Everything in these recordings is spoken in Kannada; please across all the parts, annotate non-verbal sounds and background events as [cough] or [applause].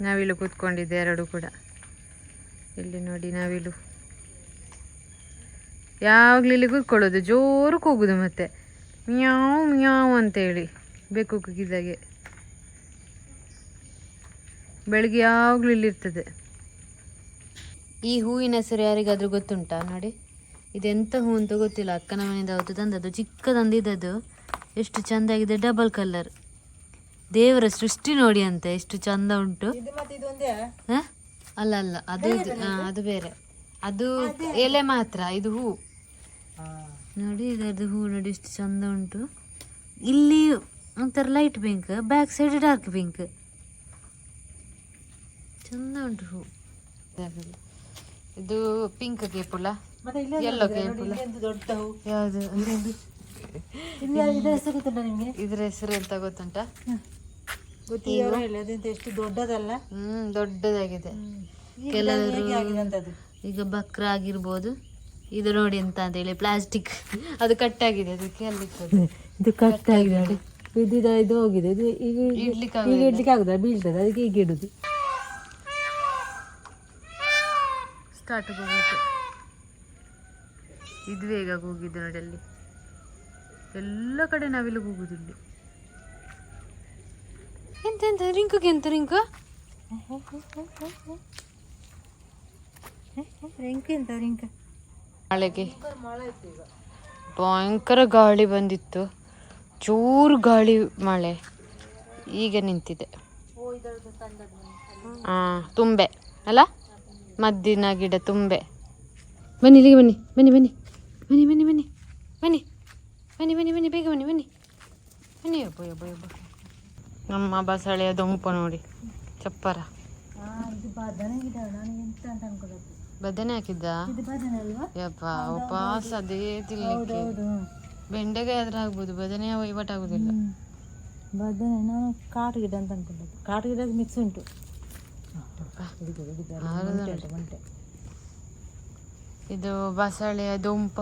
ನವಿಲು ಕೂತ್ಕೊಂಡಿದೆ ಎರಡು ಕೂಡ. ಇಲ್ಲಿ ನೋಡಿ ನವಿಲು. ಯಾವಾಗಲೂ ಇಲ್ಲಿ ಕೂತ್ಕೊಳ್ಳೋದು, ಜೋರು ಕೂಗುದು ಮತ್ತೆ. ಮ್ಯಾವ್ ಮ್ಯಾವ್ ಅಂತೇಳಿ ಬೇಕು ಕೂಗಿದಾಗೆ ಬೆಳಿಗ್ಗೆ ಯಾವಾಗಲೂ ಇಲ್ಲಿರ್ತದೆ ಈ ಹೂವಿನ ಹೆಸರು ಯಾರಿಗಾದರೂ ಗೊತ್ತುಂಟಾ? ನೋಡಿ. ಇದೆಂತ ಹೂ ಅಂತ ಗೊತ್ತಿಲ್ಲ. ಅಕ್ಕನ ಮನೆಯಿಂದ ಅವತ್ತು ತಂದದ್ದು ಚಿಕ್ಕ ತಂದಿದ್ದದು ಎಷ್ಟು ಚೆಂದಾಗಿದೆ, ಡಬಲ್ ಕಲರ್ ದೇವರ ಸೃಷ್ಟಿ ನೋಡಿ ಅಂತ ಎಷ್ಟು ಚಂದ ಉಂಟು. ಹ? ಅಲ್ಲ ಅಲ್ಲ ಅದು ಅದು ಬೇರೆ. ಅದು ಎಲೆ ಮಾತ್ರ ಇದು ಹೂ. ನೋಡಿ ಇದರದ್ದು ಹೂ ನೋಡಿ ಎಷ್ಟು ಚಂದ ಉಂಟು. ಇಲ್ಲಿ ಒಂಥರ light pink back side dark pink ಚಂದ ಉಂಟು ಹೂ. ಇದು ಪಿಂಕ್ ಕೇಪುಲ ಎಲ್ಲೋ ಕೇಪುಲ ಯಾವುದು? ಇದರ ಹೆಸರು ಗೊತ್ತುಂಟ ನಿಮಗೆ? ಇದ್ರ ಹೆಸರು ಎಂತ ಗೊತ್ತುಂಟಾ? ಗೊತ್ತಿಲ್ಲ ಹೇಳಿ ಎಷ್ಟು ದೊಡ್ಡದಲ್ಲ? ಹ್ಮ್ ದೊಡ್ಡದಾಗಿದೆ. ಕೆಲವರು ಆಗಿದೆ ಈಗ ಬಕ್ರ ಆಗಿರ್ಬೋದು ಇದು ನೋಡಿ ಎಂತ ಅಂತ ಹೇಳಿ ಪ್ಲಾಸ್ಟಿಕ್. ಅದು ಕಟ್ ಆಗಿದೆ ಅದಕ್ಕೆ ಅಲ್ಲಿ [laughs] ಇದು ಕಟ್ ಆಗಿದೆ. ನೋಡಿ ಇದು ಹೋಗಿದೆ. ಇದು ಈಗ ಇಡ್ಲಿಕ್ಕೆ ಈಗ ಇಡ್ಲಿಕ್ಕೆ ಆಗುದಿಲ್ಲ ಬೀಳ್ತದೆ. ಅದಕ್ಕೆ ಈಗ ಇಡುದು. ಸ್ಟಾರ್ಟ್ ಹೋಗ್ಲಿಕ್ಕೆ ಇದು ಬೇಗ ಹೋಗಿದ್ದು ನೋಡಿ ಅಲ್ಲಿ. ಎಲ್ಲ ಕಡೆ ನಾವಿಲ್ಲಿ ಹೋಗುದಿಲ್ಲ. ಎಂತ ಎಂತ ರಿಂಕುಗೆ ಎಂತ ರಿಂಕು ರಿಂಕ್ ಎಂತ ರಿಂಕ್ ಮಳೆಗೆ ಭಯಂಕರ ಗಾಳಿ ಬಂದಿತ್ತು ಚೂರು ಗಾಳಿ ಮಳೆ ಈಗ ನಿಂತಿದೆ ಹಾ ತುಂಬೆ ಅಲ್ಲ ಮದ್ದಿನ ಗಿಡ ತುಂಬೆ ಬನ್ನಿ ಇಲ್ಲಿಗೆ ಬನ್ನಿ ಬನ್ನಿ ಬನ್ನಿ ಬನ್ನಿ ಬನ್ನಿ ಬನ್ನಿ ಬನ್ನಿ ಬನ್ನಿ ಬನ್ನಿ ಬನ್ನಿ ಬೇಗ ಬನ್ನಿ ಬನ್ನಿ ಬನ್ನಿ ಒಬ್ಬ ಒಬ್ಬ ಒಬ್ಬ ನಮ್ಮ ಬಸಳೆಯ ದೊಂಪ ನೋಡಿ ಚಪ್ಪರ. ಬದನೆ ಹಾಕಿದ್ದ? ಯಪ್ಪ ಉಪವಾಸ ಅದೇ ತಿನ್ಲಿಕ್ಕೆ. ಬೆಂಡೆಕಾಯಿ ಆದ್ರೆ ಆಗ್ಬೋದು ಬದನೆ ಇವಟ್ ಆಗುದಿಲ್ಲ. ಬದನೆ ನಾನು ಕಾಟು ಗಿಡ ಅಂತ ಅನ್ಕೊಂಡದ್ದು ಕಾಟು ಗಿಡ ಮಿಕ್ಸ್ ಉಂಟು. ಇದು ಬಸಳೆಯ ದೊಂಪ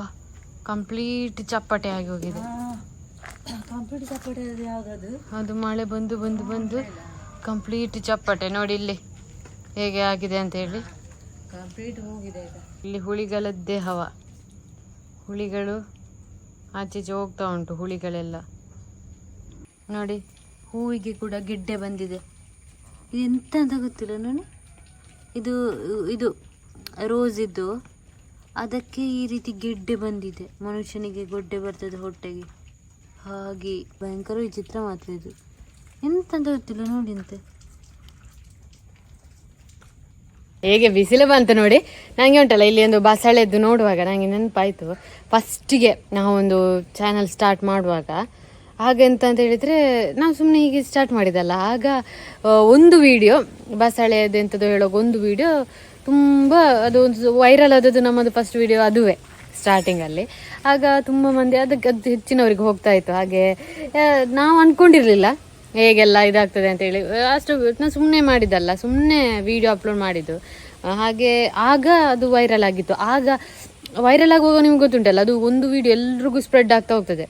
ಕಂಪ್ಲೀಟ್ ಚಪ್ಪಟೆ ಆಗಿ ಹೋಗಿದೆ. ಆ, ಚಪ್ಪಟೆ ಅದು ಯಾವ್ದದು? ಅದು ಮಳೆ ಬಂದು ಬಂದು ಬಂದು ಕಂಪ್ಲೀಟ್ ಚಪ್ಪಟೆ ನೋಡಿ ಇಲ್ಲಿ ಹೇಗೆ ಆಗಿದೆ ಅಂತ ಹೇಳಿ. ಕಂಪ್ಲೀಟ್ ಹೋಗಿದೆ ಇಲ್ಲಿ ಹುಳಿಗಳದ್ದೇ ಹವ. ಹುಳಿಗಳು ಆಚೀಚೆ ಹೋಗ್ತಾ ಉಂಟು ಹುಳಿಗಳೆಲ್ಲ. ನೋಡಿ ಹೂವಿಗೆ ಕೂಡ ಗೆಡ್ಡೆ ಬಂದಿದೆ. ಇದು ಎಂತ ಅಂತ ಗೊತ್ತಿಲ್ಲ ನೋಡಿ. ಇದು ಇದು ರೋಸ್ ಇದ್ದು ಅದಕ್ಕೆ ಈ ರೀತಿ ಗೆಡ್ಡೆ ಬಂದಿದೆ. ಮನುಷ್ಯನಿಗೆ ಗೊಡ್ಡೆ ಬರ್ತದೆ ಹೊಟ್ಟೆಗೆ. ಹಾಗೆ ಭಯಂಕರ ವಿಚಿತ್ರ ಮಾತ್ರ ಇದು. ಎಂತಂತ ಗೊತ್ತಿಲ್ಲ, ನೋಡಿ ಅಂತೆ. ಹೇಗೆ ಬಿಸಿಲು ಬಂತು ನೋಡಿ. ನನಗೆ ಉಂಟಲ್ಲ, ಇಲ್ಲಿ ಒಂದು ಬಸಳೆದ್ದು ನೋಡುವಾಗ ನನಗೆ ನೆನಪಾಯಿತು. ಫಸ್ಟಿಗೆ ನಾವೊಂದು ಚಾನಲ್ ಸ್ಟಾರ್ಟ್ ಮಾಡುವಾಗ, ಆಗ ಎಂತ ಅಂತ ಹೇಳಿದರೆ, ನಾವು ಸುಮ್ಮನೆ ಹೀಗೆ ಸ್ಟಾರ್ಟ್ ಮಾಡಿದಲ್ಲ. ಆಗ ಒಂದು ವಿಡಿಯೋ ಬಸಳೆದ್ದು ಎಂಥದ್ದು ಹೇಳೋ ಒಂದು ವಿಡಿಯೋ ತುಂಬ ಅದು ಒಂದು ವೈರಲ್ ಆದದ್ದು ನಮ್ಮದು ಫಸ್ಟ್ ವಿಡಿಯೋ ಅದುವೇ. ಸ್ಟಾರ್ಟಿಂಗಲ್ಲಿ ಆಗ ತುಂಬ ಮಂದಿ ಅದಕ್ಕೆ ಅದು ಹೆಚ್ಚಿನವರಿಗೆ ಹೋಗ್ತಾ ಇತ್ತು. ಹಾಗೆ ನಾವು ಅಂದ್ಕೊಂಡಿರಲಿಲ್ಲ ಹೇಗೆಲ್ಲ ಇದಾಗ್ತದೆ ಅಂತ ಹೇಳಿ. ಅಷ್ಟು ನಾನು ಸುಮ್ಮನೆ ಮಾಡಿದ್ದಲ್ಲ ಸುಮ್ಮನೆ ವಿಡಿಯೋ ಅಪ್ಲೋಡ್ ಮಾಡಿದ್ದು. ಹಾಗೆ ಆಗ ಅದು ವೈರಲ್ ಆಗಿತ್ತು. ಆಗ ವೈರಲ್ ಆಗುವಾಗ ನಿಮ್ಗೆ ಗೊತ್ತುಂಟಲ್ಲ, ಅದು ಒಂದು ವಿಡಿಯೋ ಎಲ್ರಿಗೂ ಸ್ಪ್ರೆಡ್ ಆಗ್ತಾ ಹೋಗ್ತದೆ.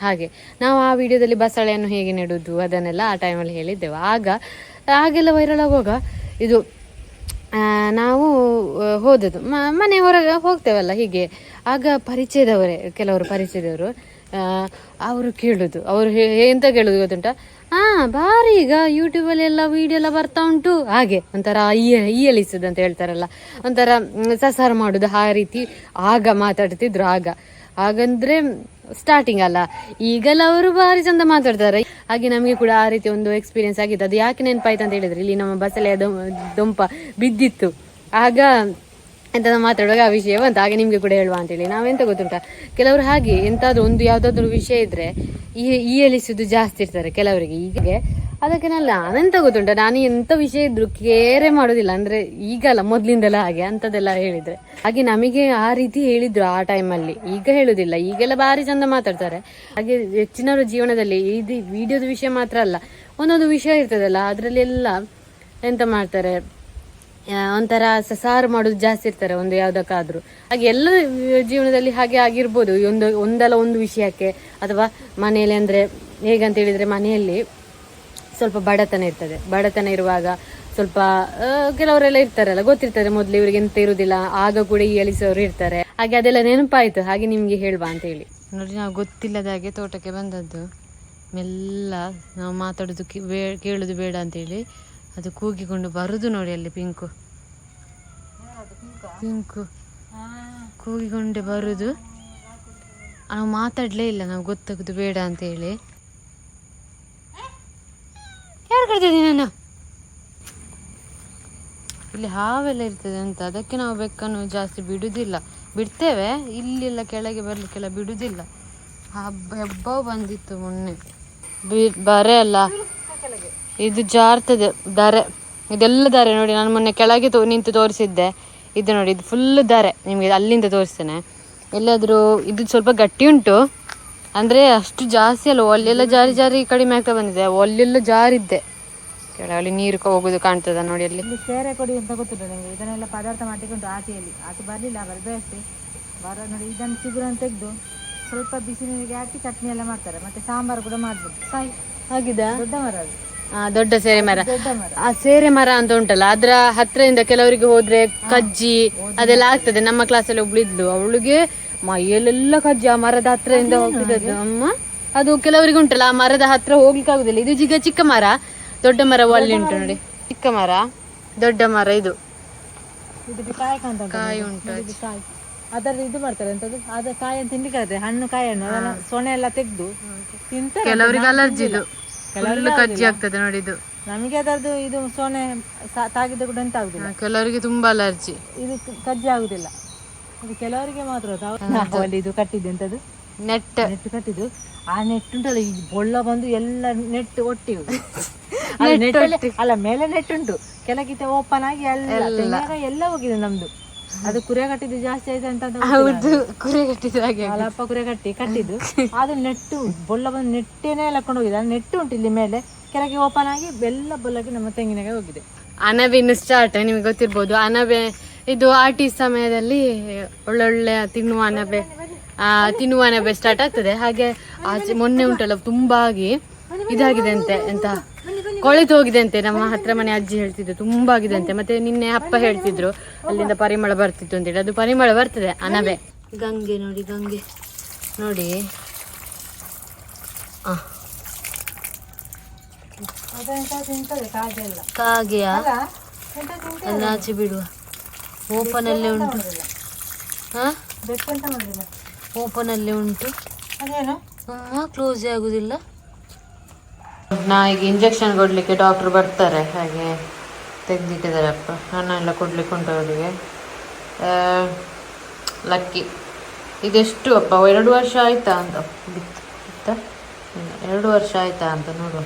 ಹಾಗೆ. ನಾವು ಆ ವಿಡಿಯೋದಲ್ಲಿ ಬಸಳೆಯನ್ನು ಹೇಗೆ ನೆಡೋದು, ಅದನ್ನೆಲ್ಲ ಆ ಟೈಮಲ್ಲಿ ಹೇಳಿದ್ದೆವು. ಆಗ, ಹಾಗೆಲ್ಲ ವೈರಲ್ ಆಗುವಾಗ ಇದು ನಾವು ಹೋದದ್ದು. ಮನೆ ಹೊರಗೆ ಹೋಗ್ತೇವಲ್ಲ ಹೀಗೆ. ಆಗ ಪರಿಚಯದವರೇ, ಕೆಲವರು ಪರಿಚಯದವರು ಅವರು ಕೇಳುದು. ಅವರು ಎಂತ ಕೇಳುದು ಗೊತ್ತುಂಟ? ಹಾ ಬಾರಿ ಈಗ ಯೂಟ್ಯೂಬಲ್ಲಿ ಎಲ್ಲ ವಿಡಿಯೋ ಎಲ್ಲ ಬರ್ತಾ ಉಂಟು. ಹಾಗೆ, ಒಂಥರ ಇಯ ಇಯಲಿಸುದು ಅಂತ ಹೇಳ್ತಾರಲ್ಲ. ಒಂಥರ ಸಸಾರ ಮಾಡುದು, ಆ ರೀತಿ ಆಗ ಮಾತಾಡ್ತಿದ್ರು ಆಗ. ಹಾಗಂದ್ರೆ ಸ್ಟಾರ್ಟಿಂಗ್ ಅಲ್ಲ. ಈಗೆಲ್ಲ ಅವರು ಭಾರಿ ಚಂದ ಮಾತಾಡ್ತಾರೆ. ಹಾಗೆ ನಮಗೆ ಕೂಡ ಆ ರೀತಿ ಒಂದು ಎಕ್ಸ್ಪೀರಿಯನ್ಸ್ ಆಗಿತ್ತು ಅದು ಯಾಕೆ ನೆನಪಾಯ್ತು ಅಂತ ಹೇಳಿದ್ರೆ, ಇಲ್ಲಿ ನಮ್ಮ ಬಸಳೆಯ ದೊಂಪ ಬಿದ್ದಿತ್ತು. ಆಗ ಎಂತ ಮಾತಾಡುವಾಗ ಆ ವಿಷಯ ಬಂತು. ಹಾಗೆ ನಿಮಗೆ ಕೂಡ ಹೇಳುವ ಅಂತೇಳಿ. ನಾವೆಂತ ಗೊತ್ತುಂಟ? ಕೆಲವರು ಹಾಗೆ ಎಂತಾದ್ರೂ ಒಂದು ಯಾವುದಾದ್ರೂ ವಿಷಯ ಇದ್ರೆ ಈ ಈ ಜಾಸ್ತಿ ಇರ್ತಾರೆ ಕೆಲವರಿಗೆ. ಹೀಗೆ ಅದಕ್ಕೆ ನಾನು ನಾನೆಂತ ಗೊತ್ತುಂಟ ನಾನು ಎಂತ ವಿಷಯ ಇದ್ರು ಕೇರೆ ಮಾಡೋದಿಲ್ಲ. ಅಂದ್ರೆ ಈಗಲ್ಲ, ಮೊದ್ಲಿಂದೆಲ್ಲ ಹಾಗೆ ಅಂತದೆಲ್ಲ ಹೇಳಿದ್ರೆ. ಹಾಗೆ ನಮಗೆ ಆ ರೀತಿ ಹೇಳಿದ್ರು ಆ ಟೈಮಲ್ಲಿ ಈಗ ಹೇಳುದಿಲ್ಲ. ಈಗೆಲ್ಲ ಭಾರಿ ಚಂದ ಮಾತಾಡ್ತಾರೆ. ಹಾಗೆ ಹೆಚ್ಚಿನವರ ಜೀವನದಲ್ಲಿ ಇದು ವಿಡಿಯೋದ ವಿಷಯ ಮಾತ್ರ ಅಲ್ಲ. ಒಂದೊಂದು ವಿಷಯ ಇರ್ತದಲ್ಲ, ಅದರಲ್ಲೆಲ್ಲ ಎಂತ ಮಾಡ್ತಾರೆ? ಒಂಥರ ಸಾರು ಮಾಡೋದು ಜಾಸ್ತಿ ಇರ್ತಾರೆ ಒಂದು ಯಾವುದಕ್ಕಾದ್ರೂ. ಹಾಗೆ ಎಲ್ಲ ಜೀವನದಲ್ಲಿ ಹಾಗೆ ಆಗಿರ್ಬೋದು. ಒಂದು, ಒಂದಲ್ಲ ಒಂದು ವಿಷಯಕ್ಕೆ. ಅಥವಾ ಮನೆಯಲ್ಲಿ ಅಂದ್ರೆ ಹೇಗಂತ ಹೇಳಿದ್ರೆ ಮನೆಯಲ್ಲಿ ಸ್ವಲ್ಪ ಬಡತನ ಇರ್ತದೆ. ಬಡತನ ಇರುವಾಗ ಸ್ವಲ್ಪ ಕೆಲವರೆಲ್ಲ ಇರ್ತಾರಲ್ಲ ಗೊತ್ತಿರ್ತಾರೆ ಮೊದ್ಲು ಇವರಿಗೆ ಎಂತ ಇರುದಿಲ್ಲ, ಆಗ ಕೂಡ ಈ ಅಳಿಸೋರು ಇರ್ತಾರೆ. ಹಾಗೆ ಅದೆಲ್ಲ ನೆನಪಾಯ್ತು. ಹಾಗೆ ನಿಮ್ಗೆ ಹೇಳುವ ಅಂತ ಹೇಳಿ. ನೋಡಿ, ನಾವು ಗೊತ್ತಿಲ್ಲದ ಹಾಗೆ ತೋಟಕ್ಕೆ ಬಂದದ್ದು. ಮೆಲ್ಲ ನಾವು ಮಾತಾಡೋದು ಕೇಳುದು ಬೇ ಕೇಳೋದು ಬೇಡ ಅಂತೇಳಿ ಅದು ಕೂಗಿಕೊಂಡು ಬರುದು ನೋಡಿ ಅಲ್ಲಿ ಪಿಂಕು. ಪಿಂಕು. ಕೂಗಿಕೊಂಡೆ ಬರುದು. ನಾವು ಮಾತಾಡಲೇ ಇಲ್ಲ, ನಾವು ಗೊತ್ತಾಗುದು ಬೇಡ ಅಂತ ಹೇಳಿ. ಯಾರು ಕಳ್ತಿದ್ದೀನಿ ನಾನು? ಇಲ್ಲಿ ಹಾವೆಲ್ಲ ಇರ್ತದೆ ಅಂತ. ಅದಕ್ಕೆ ನಾವು ಬೆಕ್ಕನ್ನು ಜಾಸ್ತಿ ಬಿಡುವುದಿಲ್ಲ ಬಿಡ್ತೇವೆ. ಇಲ್ಲೆಲ್ಲ ಕೆಳಗೆ ಬರಲಿಕ್ಕೆಲ್ಲ ಬಿಡುದಿಲ್ಲ. ಹಬ್ಬ ಹೆಬ್ಬ ಬಂದಿತ್ತು ಮೊನ್ನೆ. ಬಿ- ಬರೆ ಅಲ್ಲ. ಇದು ಜಾರ್ತದೆ, ದರೆ. ಇದೆಲ್ಲ ದರೆ ನೋಡಿ, ನಾನು ಮೊನ್ನೆ ಕೆಳಗೆ ತೋ, ನಿಂತು ತೋರಿಸಿದ್ದೆ. ಇದು ನೋಡಿ, ಇದು ಫುಲ್ ದರೆ. ನಿಮಗೆ ಅಲ್ಲಿಂದ ತೋರಿಸ್ತೇನೆ. ಎಲ್ಲಾದರೂ, ಇದು ಸ್ವಲ್ಪ ಗಟ್ಟಿ ಉಂಟು ಅಂದರೆ ಅಷ್ಟು ಜಾಸ್ತಿ ಅಲ್ಲ ಒಲ್ಲೆಲ್ಲ ಜಾರಿ ಜಾರಿ ಕಡಿಮೆ ಆಗ್ತಾ ಬಂದಿದೆ. ಒಲ್ಲೆಲ್ಲ ಜಾರಿದ್ದೆ. ಕೆಳಗಡೆ ನೀರು ಹೋಗುದು ಕಾಣ್ತದ ನೋಡಿ ಅಲ್ಲಿ. ಸೇರೆ ಕೊಡಿ ಅಂತ ಗೊತ್ತಿಲ್ಲ ನನಗೆ ಇದನ್ನೆಲ್ಲ ಪದಾರ್ಥ ಮಾಡಿಕೊಂಡು ಆಚೆಯಲ್ಲಿ. ಆಚೆ ಬರ್ಲಿಲ್ಲ ಬರದೇ ಅಷ್ಟೇ. ಬರ ನೋಡಿ ಇದನ್ನು ಚಿಗುರನ್ನು ತೆಗೆದು ಸ್ವಲ್ಪ ಬಿಸಿ ನೀರಿಗೆ ಹಾಕಿ ಚಟ್ನಿ ಎಲ್ಲ ಮಾಡ್ತಾರೆ. ಮತ್ತೆ ಸಾಂಬಾರು ಕೂಡ ಮಾಡ್ಬೋದು. ಸಾಯಿ ಹಾಗಿದ? ದೊಡ್ಡ ಮರ ಅದು. ದೊಡ್ಡ ಸೇರೆ ಮರ. ಆ ಸೇರೆ ಮರ ಅಂತ ಉಂಟಲ್ಲ ಅದ್ರ ಹತ್ರದಿಂದ ಕೆಲವರಿಗೆ ಹೋದ್ರೆ ಕಜ್ಜಿ ಅದೆಲ್ಲ ಆಗ್ತದೆ. ನಮ್ಮ ಕ್ಲಾಸಲ್ಲಿ ಒಬ್ಳು ಇದ್ಲು. ಅವಳಿಗೆ ಮೈಯಲ್ಲೆಲ್ಲ ಕಜ್ಜ ಮರದ ಹತ್ರದಿಂದ ಹೋಗ್ತಿದ್ದದ್ದು ಅಮ್ಮ. ಅದು ಕೆಲವರಿಗೆ ಉಂಟಲ್ಲ ಆ ಮರದ ಹತ್ರ ಹೋಗ್ಲಿಕ್ಕೆ ಆಗುದಿಲ್ಲ ಇದು ಈಗ ಚಿಕ್ಕ ಮರ ದೊಡ್ಡ ಮರ ಅಲ್ಲಿ ಉಂಟು ನೋಡಿ. ಚಿಕ್ಕ ಮರ ದೊಡ್ಡ ಮರ ಇದು. ಕಾಯಿ ಉಂಟು ಅದರಲ್ಲಿ ಇದು ಮಾಡ್ತಾರೆ ಎಂತದ್ದು ಅದ ಕಾಯನ್ನು ತಿನ್ಲಿಕ್ಕೆ ಹಣ್ಣು ಕಾಯನ್ನು ಸೊನೆ ಎಲ್ಲ ತೆಗೆದು ತಿಂತಾರೆ. ಕೆಲವರಿಗೆ ಅಲರ್ಜಿ ಇದು. ಕೆಲವರಿಗೆ ಕಜ್ಜಿ ಆಗ್ತದೆ ನೋಡಿ ಇದು. ನಮಗೆ ಅದರದ್ದು ಇದು ಸೊನೆ ತಾಗಿದ್ದು ಕೂಡ ಎಂತ ಆಗುದಿಲ್ಲ. ಕೆಲವರಿಗೆ ತುಂಬಾ ಅಲರ್ಜಿ ಇದು ಕಜ್ಜಿ ಆಗುದಿಲ್ಲ. ಇದು ಕೆಲವರಿಗೆ ಮಾತ್ರ ಅದು. ನಾವು ಅಲ್ಲಿ ಇದು ಕಟ್ಟಿದ್ದು ಎಂತದ್ದು ನೆಟ್. ನೆಟ್ ಕಟ್ಟಿದ್ದು. ಆ ನೆಟ್ ಉಂಟಲ್ಲ ಈ ಬೊಳ್ಳ ಬಂದು ಎಲ್ಲ ನೆಟ್ ಒಟ್ಟಿ [laughs] ಅಲ್ಲ, ಮೇಲೆ ನೆಟ್ ಉಂಟು. ಕೆಲಕಿತ ಓಪನ್ ಆಗಿ ಎಲ್ಲ. ಎಲ್ಲ. ಹೋಗಿದೆ ನಮ್ದು. ಅದು ಕುರೆ ಕಟ್ಟಿದ್ದು ಜಾಸ್ತಿ ಆಯ್ತು ಅಂತ ಹೌದು ಕುರೆ ಕಟ್ಟಿದ ಹಾಗೆ ಅಲ್ಲಪ್ಪ ಕುರೆ ಕಟ್ಟಿ ಕಟ್ಟಿದ್ದು. ಅದು ನೆಟ್ಟು ಬೊಳ್ಳ ಬಂದು ನೆಟ್ಟೇನೆ ಎಳ್ಕೊಂಡು ಹೋಗಿದೆ. ಅದು ನೆಟ್ಟು ಉಂಟು ಇಲ್ಲಿ ಮೇಲೆ. ಕೆಳಗೆ ಓಪನ್ ಆಗಿ ಬೆಲ್ಲ ಬೊಲ್ಲಕ್ಕೆ ನಮ್ಮ ತೆಂಗಿನಕಾಯಿ ಹೋಗಿದೆ. ಅನಬೆ ಇನ್ನು ಸ್ಟಾರ್ಟ್ ನಿಮಗೆ ಗೊತ್ತಿರ್ಬೋದು. ಅನಬೆ ಇದು ಆಟಿ ಸಮಯದಲ್ಲಿ ಒಳ್ಳೊಳ್ಳೆ ತಿನ್ನುವ ಅನಬೆ ಆ, ತಿನ್ನುವ ಅಣಬೆ ಸ್ಟಾರ್ಟ್ ಆಗ್ತದೆ. ಹಾಗೆ ಆಚೆ ಮೊನ್ನೆ ಉಂಟಲ್ಲ ತುಂಬಾ ಆಗಿ ಇದಾಗಿದೆ ಅಂತೆ ಎಂತ ಕೊಳೆತು ಹೋಗಿದೆ ಅಂತೆ. ನಮ್ಮ ಹತ್ರ ಮನೆ ಅಜ್ಜಿ ಹೇಳ್ತಿದ್ರು ತುಂಬಾ ಆಗಿದೆ ಅಂತೆ. ಮತ್ತೆ ನಿನ್ನೆ ಅಪ್ಪ ಹೇಳ್ತಿದ್ರು ಅಲ್ಲಿಂದ ಪರಿಮಳ ಬರ್ತಿತ್ತು ಅಂತೇಳಿ ಅದು ಪರಿಮಳ ಬರ್ತದೆ ಅನಬೆ ಗಂಗೆ ನೋಡಿ ಗಂಗೆ ನೋಡಿ. ಎಲ್ಲ ಕಾಗೆಯ? ತಿಂತ ಆಚೆ ಬಿಡುವ. ಓಪನ್ ಅಲ್ಲಿ ಉಂಟು ಹಾ? ಓಪನ್ ಅಲ್ಲಿ ಉಂಟು. ಅದೇನು? ಅಮ್ಮ ಕ್ಲೋಸ್ ಆಗುದಿಲ್ಲ. ನಾಯಿಗೆ ಈಗ ಇಂಜೆಕ್ಷನ್ ಕೊಡ್ಲಿಕ್ಕೆ ಡಾಕ್ಟರ್ ಬರ್ತಾರೆ ಹಾಗೆ ತೆಗ್ದಿಟ್ಟಿದ್ದಾರೆ ಅಪ್ಪ. ಎಲ್ಲ ಕೊಡ್ಲಿಕ್ಕೆ ಉಂಟು ಅವರಿಗೆ. ಲಕ್ಕಿ. ಇದೆಷ್ಟು ಅಪ್ಪ? ಎರಡು ವರ್ಷ ಆಯ್ತಾ ಅಂತ. ಬಿತ್ತು? ಎರಡು ವರ್ಷ ಆಯ್ತಾ ಅಂತ ನೋಡುವ.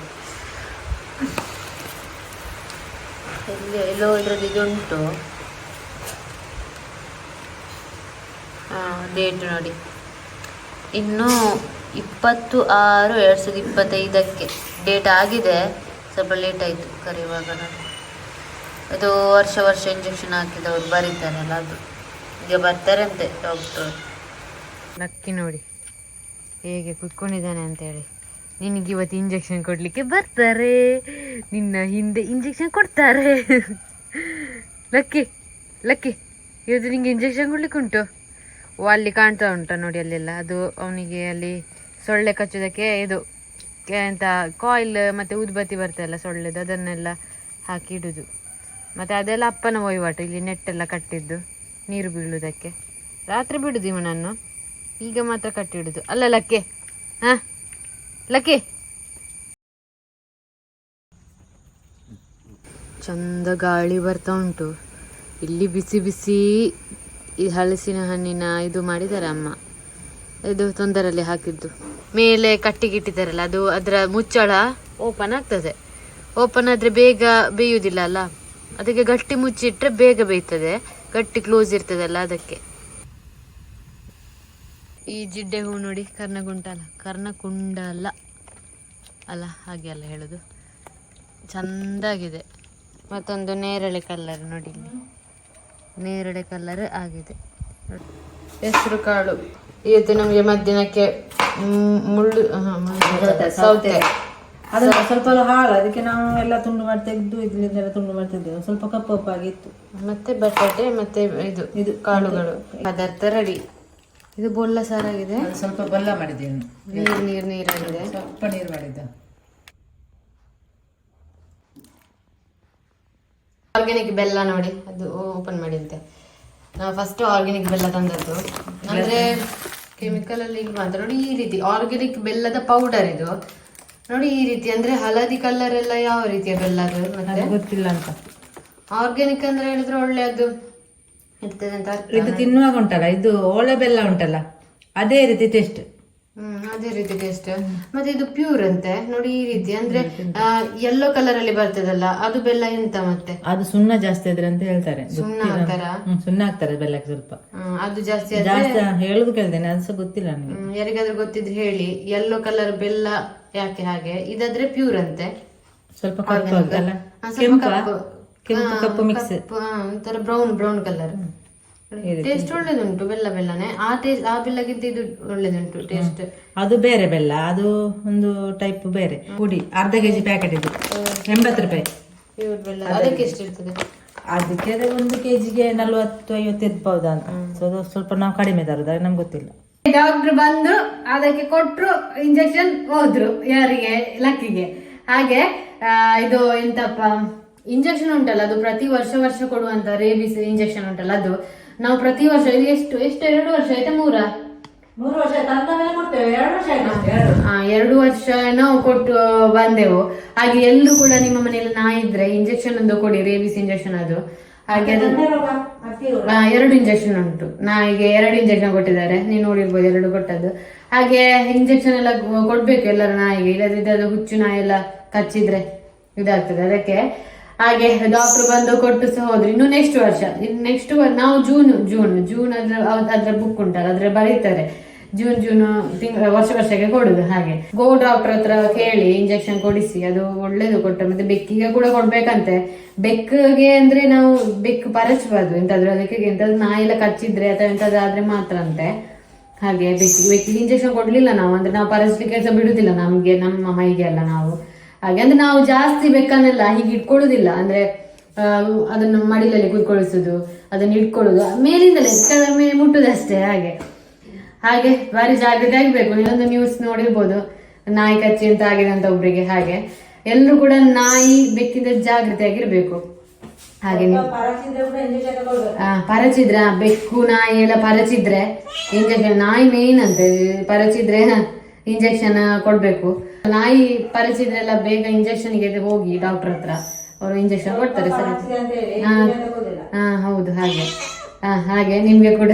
ಎಲ್ಲಿ ಎಲ್ಲೋ ಇದು ಇದುಂಟು. ಡೇಟ್ ನೋಡಿ. ಇನ್ನು ಇಪ್ಪತ್ತು ಆರು ಎರಡು ಸಾವಿರದ ಇಪ್ಪತ್ತೈದಕ್ಕೆ ಡೇಟ್ ಆಗಿದೆ. ಸ್ವಲ್ಪ ಲೇಟ್ ಆಯಿತು ಕರೆಯುವಾಗ ನಾನು. ಅದು ವರ್ಷ ವರ್ಷ ಇಂಜೆಕ್ಷನ್ ಹಾಕಿದವರು ಬರೀತಾರಲ್ಲ ಅದು. ಈಗ ಬರ್ತಾರಂತೆ ಡಾಕ್ಟರ್ ಲಕ್ಕಿ ನೋಡಿ. ಹೇಗೆ ಕುತ್ಕೊಂಡಿದ್ದಾನೆ ಅಂತೇಳಿ ನಿನಗೆ ಇವತ್ತು ಇಂಜೆಕ್ಷನ್ ಕೊಡಲಿಕ್ಕೆ ಬರ್ತಾರೆ. ನಿನ್ನ ಹಿಂದೆ ಇಂಜೆಕ್ಷನ್ ಕೊಡ್ತಾರೆ. [laughs] ಲಕ್ಕಿ ಲಕ್ಕಿ, ಇವತ್ತು ನಿಂಗೆ ಇಂಜೆಕ್ಷನ್ ಕೊಡ್ಲಿಕ್ಕೆ ಉಂಟು? ಅಲ್ಲಿ ಕಾಣ್ತಾ ಉಂಟ ನೋಡಿ ಅಲ್ಲೆಲ್ಲ. ಅದು ಅವನಿಗೆ ಅಲ್ಲಿ ಸೊಳ್ಳೆ ಕಚ್ಚೋದಕ್ಕೆ ಇದು ಎಂತ ಕಾಯಿಲ್ ಮತ್ತು ಉದ್ಬತ್ತಿ ಬರ್ತಲ್ಲ ಸೊಳ್ಳೆದು, ಅದನ್ನೆಲ್ಲ ಹಾಕಿ ಇಡುದು. ಮತ್ತೆ ಅದೆಲ್ಲ ಅಪ್ಪನ ವಹಿವಾಟು, ಇಲ್ಲಿ ನೆಟ್ಟೆಲ್ಲ ಕಟ್ಟಿದ್ದು, ನೀರು ಬೀಳುವುದಕ್ಕೆ. ರಾತ್ರಿ ಬಿಡುದು ಇವನನ್ನು. ಈಗ ಮಾತ್ರ ಕಟ್ಟಿಡುದು ಅಲ್ಲ, ಲಕ್ಕೆ. ಹಾ? ಲಕ್ಕೆ. ಚಂದ ಗಾಳಿ ಬರ್ತಾ ಉಂಟು. ಇಲ್ಲಿ ಬಿಸಿ ಬಿಸಿ ಈ ಹಲಸಿನ ಹಣ್ಣಿನ ಇದು ಮಾಡಿದ್ದಾರೆ ಅಮ್ಮ. ಇದು ತೊಂದರಲ್ಲಿ ಹಾಕಿದ್ದು. ಮೇಲೆ ಕಟ್ಟಿಗಿಟ್ಟಿದ್ದಾರಲ್ಲ ಅದು ಅದರ ಮುಚ್ಚಳ ಓಪನ್ ಆಗ್ತದೆ. ಓಪನ್ ಆದರೆ ಬೇಗ ಬೇಯುವುದಿಲ್ಲ ಅಲ್ಲ? ಅದಕ್ಕೆ ಗಟ್ಟಿ ಮುಚ್ಚಿಟ್ರೆ ಬೇಗ ಬೇಯ್ತದೆ. ಗಟ್ಟಿ ಕ್ಲೋಸ್ ಇರ್ತದಲ್ಲ ಅದಕ್ಕೆ. ಈ ಜಿಡ್ಡೆ ಹೂ ನೋಡಿ ಕರ್ಣಗುಂಟಲ ಕರ್ಣಕುಂಡಲ ಅಲ್ಲ. ಅಲ್ಲ, ಹಾಗೆ ಅಲ್ಲ ಹೇಳೋದು. ಚಂದಾಗಿದೆ. ಮತ್ತೊಂದು ನೇರಳೆ ಕಲ್ಲರ್ ನೋಡಿ. ನೇರಳೆ ಕಲರ್ ಆಗಿದೆ. ಹೆಸರು ಕಾಳು. ಇವತ್ತು ನಮಗೆ ಮಧ್ಯಾಹ್ನಕ್ಕೆ ಮುಳ್ಳು ಸೌತೆ ಅದು ಸ್ವಲ್ಪ ಹಾಳು ಅದಕ್ಕೆ ನಾವು ಎಲ್ಲ ತುಂಡು ಮಾಡಿ ತೆಗೆದು ಇದರಿಂದ ತುಂಡು ಮಾಡ್ತಿದ್ದೆವು ಸ್ವಲ್ಪ ಕಪ್ಪು ಕಪ್ಪಾಗಿತ್ತು ಮತ್ತೆ ಬಟಾಟೆ ಮತ್ತೆ ಇದು ಇದು ಕಾಳುಗಳು. ಪದಾರ್ಥ ರೆಡಿ. ಇದು ಬೊಲ್ಲ ಸಾರಾಗಿದೆ. ಅದು ಸ್ವಲ್ಪ ಬೊಲ್ಲ ಮಾಡಿದ್ದೇನೆ ನೀರು ನೀರು ನೀರಾಗಿದೆ ಸ್ವಲ್ಪ ನೀರು ಮಾಡಿದ್ದ. ಆರ್ಗ್ಯಾನಿಕ್ ಬೆಲ್ಲ ನೋಡಿ ಅದು ಓಪನ್ ಮಾಡಿದ್ದೆ. ನಾವು ಫಸ್ಟ್ ಆರ್ಗ್ಯಾನಿಕ್ ಬೆಲ್ಲ ತಂದದ್ದು. ಅಂದ್ರೆ ಕೆಮಿಕಲ್ ಅಲ್ಲಿ ಮಾತ್ರ. ನೋಡಿ ಈ ರೀತಿ ಆರ್ಗ್ಯಾನಿಕ್ ಬೆಲ್ಲದ ಪೌಡರ್ ಇದು. ನೋಡಿ ಈ ರೀತಿ ಅಂದ್ರೆ ಹಳದಿ ಕಲರ್ ಎಲ್ಲ ಯಾವ ರೀತಿಯ ಬೆಲ್ಲ ಅದು ಮತ್ತೆ? ಗೊತ್ತಿಲ್ಲ ಅಂತ. ಆರ್ಗ್ಯಾನಿಕ್ ಅಂದ್ರೆ ಹೇಳಿದ್ರೆ ಒಳ್ಳೆ ಅದು ಇರ್ತದೆ ಅಂತ ಇದು ತಿನ್ನುವಾಗ ಉಂಟಲ್ಲ ಇದು ಓಳೆ ಬೆಲ್ಲ ಉಂಟಲ್ಲ ಅದೇ ರೀತಿ ಟೇಸ್ಟ್ ಹ್ಮ್ ಅದೇ ರೀತಿ ಟೇಸ್ಟ್ ಮತ್ತೆ ಇದು ಪ್ಯೂರ್ ಅಂತೆ. ನೋಡಿ ಈ ರೀತಿ ಅಂದ್ರೆ ಯೆಲ್ಲೋ ಕಲರ್ ಅಲ್ಲಿ ಬರ್ತದಲ್ಲ ಅದು ಬೆಲ್ಲ ಎಂತ ಮತ್ತೆ? ಅದು ಸುಣ್ಣ ಜಾಸ್ತಿ ಆದ್ರೆ ಅಂತ ಹೇಳ್ತಾರೆ. ಸುಣ್ಣ ಹಾಕ್ತಾರ ಹ್ಮ್, ಸುಣ್ಣ ಹಾಕ್ತಾರೆ ಬೆಲ್ಲಕ್ಕೆ ಸ್ವಲ್ಪ. ಹ್ಮ್, ಅದು ಜಾಸ್ತಿ ಆದ್ರೆ ಜಾಸ್ತಿ ಹೇಳುದು ಕೇಳ್ತೇನೆ ಅದು ಸಹ ಗೊತ್ತಿಲ್ಲ ನನಗೆ. ಹ್ಮ್, ಯಾರಿಗಾದ್ರೂ ಗೊತ್ತಿದ್ರೆ ಹೇಳಿ. ಯೆಲ್ಲೋ ಕಲರ್ ಬೆಲ್ಲ ಯಾಕೆ ಹಾಗೆ? ಇದಾದ್ರೆ ಪ್ಯೂರ್ ಅಂತೆ. ಸ್ವಲ್ಪ ಕಪ್ಪು ಸ್ವಲ್ಪ ಕಪ್ಪು. ಕೆಂಪು ಕಪ್ಪು ಮಿಕ್ಸ್ ಒಂಥರ ಬ್ರೌನ್ ಬ್ರೌನ್ ಕಲರ್ ಟೇಸ್ಟ್ ಒಳ್ಳೇದುಂಟು ಬೆಲ್ಲ ಬೆಲ್ಲನೆ. ಆ ಟೇಸ್ಟ್ ಆ ಬೆಲ್ಲಗಿಂತ ಇದು ಒಳ್ಳೇದುಂಟು ಟೇಸ್ಟ್ ಅದು ಬೇರೆ ಬೆಲ್ಲ ಅದು ಒಂದು ಟೈಪ್ ಬೇರೆ. ಪುಡಿ ಅರ್ಧ ಕೆಜಿ ಪ್ಯಾಕೆಟ್ ಇದು. ಎಂಬತ್ತು ರೂಪಾಯಿ. ಪ್ಯೂರ್ ಬೆಲ್ಲ. ಅದಕ್ಕೆ ಎಷ್ಟು ಇರ್ತದೆ? ಅದಕ್ಕೆ ಅದೇ ಒಂದು ಕೆಜಿಗೆ ನಲ್ವತ್ತು ಐವತ್ತು ಇರ್ಬೋದಾ ಅಂತ. ಸೊ ಅದು ಸ್ವಲ್ಪ ನಾವು ಕಡಿಮೆ ತರೋದು ನಮ್ಗೆ ಗೊತ್ತಿಲ್ಲ. ಡಾಕ್ಟರ್ ಬಂದು ಅದಕ್ಕೆ ಕೊಟ್ರು ಇಂಜೆಕ್ಷನ್ ಹೋದ್ರು ಯಾರಿಗೆ ಲಕ್ಕಿಗೆ. ಹಾಗೆ ಇದು ಎಂತಪ್ಪ ಇಂಜೆಕ್ಷನ್ ಉಂಟಲ್ಲ ಅದು ಪ್ರತಿ ವರ್ಷ ವರ್ಷ ಕೊಡುವಂತ ರೇಬಿಸ್ ಇಂಜೆಕ್ಷನ್ ಉಂಟಲ್ಲ ಅದು. ನಾವು ಪ್ರತಿ ವರ್ಷ ಇದು ಎಷ್ಟು ಎಷ್ಟು ಎರಡು ವರ್ಷ ಆಯ್ತಾ ಮೂರ? ಮೂರು ವರ್ಷ ತಂದ ಮೇಲೆ ಕೊಡ್ತೇವೆ. ಎರಡು ವರ್ಷ ಆಯ್ತು ಎರಡು? ವರ್ಷ ನಾವು ಕೊಟ್ಟು ಬಂದೆವು. ಹಾಗೆ ಎಲ್ಲರೂ ಕೂಡ ನಿಮ್ಮ ಮನೆಯಲ್ಲಿ ನಾಯಿ ಇದ್ರೆ ಇಂಜೆಕ್ಷನ್ ಒಂದು ಕೊಡಿ ರೇಬಿಸ್ ಇಂಜೆಕ್ಷನ್ ಅದು. ಹಾಗೆ ಅದು ಆ, ಎರಡು ಇಂಜೆಕ್ಷನ್ ಉಂಟು. ನಾಯಿಗೆ ಎರಡು ಇಂಜೆಕ್ಷನ್ ಕೊಟ್ಟಿದ್ದಾರೆ. ನೀವು ನೋಡಿರ್ಬೋದು ಎರಡು ಕೊಟ್ಟದ್ದು. ಹಾಗೆ ಇಂಜೆಕ್ಷನ್ ಎಲ್ಲ ಕೊಡ್ಬೇಕು ಎಲ್ಲರ ನಾಯಿಗೆ. ಇಲ್ಲದಿದ್ದರೆ ಅದು ಹುಚ್ಚು ನಾಯಿ ಎಲ್ಲ ಕಚ್ಚಿದ್ರೆ ಇದಾಗ್ತದೆ. ಅದಕ್ಕೆ ಹಾಗೆ ಡಾಕ್ಟರ್ ಬಂದು ಕೊಟ್ಟು ಸಹ ಹೋದ್ರು. ಇನ್ನು ನೆಕ್ಸ್ಟ್ ವರ್ಷ. ಇನ್ನು ನೆಕ್ಸ್ಟ್ ನಾವು ಜೂನ್ ಜೂನ್ ಜೂನ್ ಅದ್ರ ಅದ್ರ ಬುಕ್ ಉಂಟಲ್ಲ, ಅದ್ರ ಬರೀತಾರೆ. ಜೂನ್ ಜೂನ್ ತಿಂಗಳ, ವರ್ಷ, ವರ್ಷಕ್ಕೆ ಕೊಡುದು ಹಾಗೆ. ಗೋ ಡಾಕ್ಟರ್ ಹತ್ರ ಕೇಳಿ ಇಂಜೆಕ್ಷನ್ ಕೊಡಿಸಿ, ಅದು ಒಳ್ಳೇದು ಕೊಟ್ಟ, ಮತ್ತೆ ಬೆಕ್ಕಿಗೆ ಕೂಡ ಕೊಡ್ಬೇಕಂತೆ. ಬೆಕ್ಕಿಗೆ ಅಂದ್ರೆ ನಾವು ಬೆಕ್ಕು ಪರಚಬಾರ್ದು ಎಂತಾದ್ರೂ ಅದಕ್ಕೆ, ಎಂತಾದ್ರೂ ನಾಯಿ ಎಲ್ಲ ಕಚ್ಚಿದ್ರೆ ಅಥವಾ ಎಂತಾದ್ರೂ ಆದ್ರೆ ಮಾತ್ರ ಅಂತೆ. ಹಾಗೆ ಬೆಕ್ಕಿಗೆ ಬೆಕ್ಕಿಗೆ ಇಂಜೆಕ್ಷನ್ ಕೊಡ್ಲಿಲ್ಲ ನಾವು, ಅಂದ್ರೆ ನಾವು ಪರಚಲಿಕ್ಕೆ ಕೆಲಸ ಬಿಡುದಿಲ್ಲ ನಮ್ಗೆ, ನಮ್ಮ ಮೈಗೆ ಅಲ್ಲ ನಾವು. ಹಾಗೆ ಅಂದ್ರೆ ನಾವು ಜಾಸ್ತಿ ಬೆಕ್ಕನ್ನೆಲ್ಲ ಹೀಗೆ ಇಟ್ಕೊಳ್ಳುದಿಲ್ಲ. ಅಂದ್ರೆ ಅದನ್ನು ಮಡಿಲಲ್ಲಿ ಕೂತ್ಕೊಳಿಸುದು ಅದನ್ನು ಇಟ್ಕೊಳ್ಳುದು. ಮೇಲಿಂದಲೇ ಕೆಳಗೆ ಮುಟ್ಟುದಷ್ಟೇ ಹಾಗೆ. ಹಾಗೆ ಬಾರಿ ಜಾಗ್ರತೆ ಆಗ್ಬೇಕು. ಇನ್ನೊಂದು ನ್ಯೂಸ್ ನೋಡಿರ್ಬೋದು. ನಾಯಿ ಕಚ್ಚಿ ಅಂತ ಆಗಿದೆ ಅಂತ ಒಬ್ರಿಗೆ ಹಾಗೆ. ಎಲ್ಲರೂ ಕೂಡ ನಾಯಿ ಬೆಕ್ಕಿದ ಜಾಗೃತಿ ಆಗಿರ್ಬೇಕು. ಹಾಗೆ ಪರಚಿದ್ರ ಬೆಕ್ಕು ನಾಯಿ ಎಲ್ಲ ಪರಚಿದ್ರೆ ಇಂಜೆಕ್ಷನ್ ನಾಯಿ ಮೇನ್ ಅಂತೆ. ಪರಚಿದ್ರೆ [laughs] ಇಂಜೆಕ್ಷನ್ ಕೊಡ್ಬೇಕು. ನಾಯಿ ಪರಿಚಿದ್ರೆಲ್ಲ ಬೇಗ ಇಂಜೆಕ್ಷನ್ಗೆ ಹೋಗಿ ಡಾಕ್ಟರ್ ಹತ್ರ. ಅವರು ಇಂಜೆಕ್ಷನ್ ಕೊಡ್ತಾರೆ ಸರಿ. ಹಾ ಹೌದು, ಹಾಗೆ. ಹಾ, ಹಾಗೆ. ನಿಮ್ಗೆ ಕೂಡ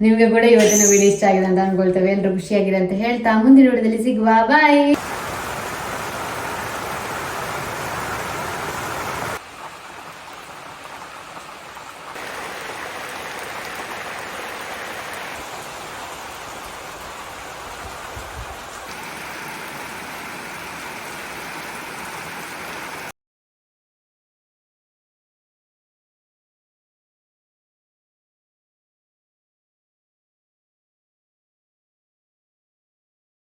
ನಿಮ್ಗೆ ಕೂಡ ಇವತ್ತಿನ ವಿಡಿಯೋ ಇಷ್ಟ ಆಗಿದೆ ಅಂತ ಅನ್ಕೊಳ್ತೇವೆ. ಎಲ್ರು ಖುಷಿಯಾಗಿದೆ ಅಂತ ಹೇಳ್ತಾ ಮುಂದಿನ ವಿಡಿಯೋದಲ್ಲಿ ಸಿಗುವ. ಬಾಯ್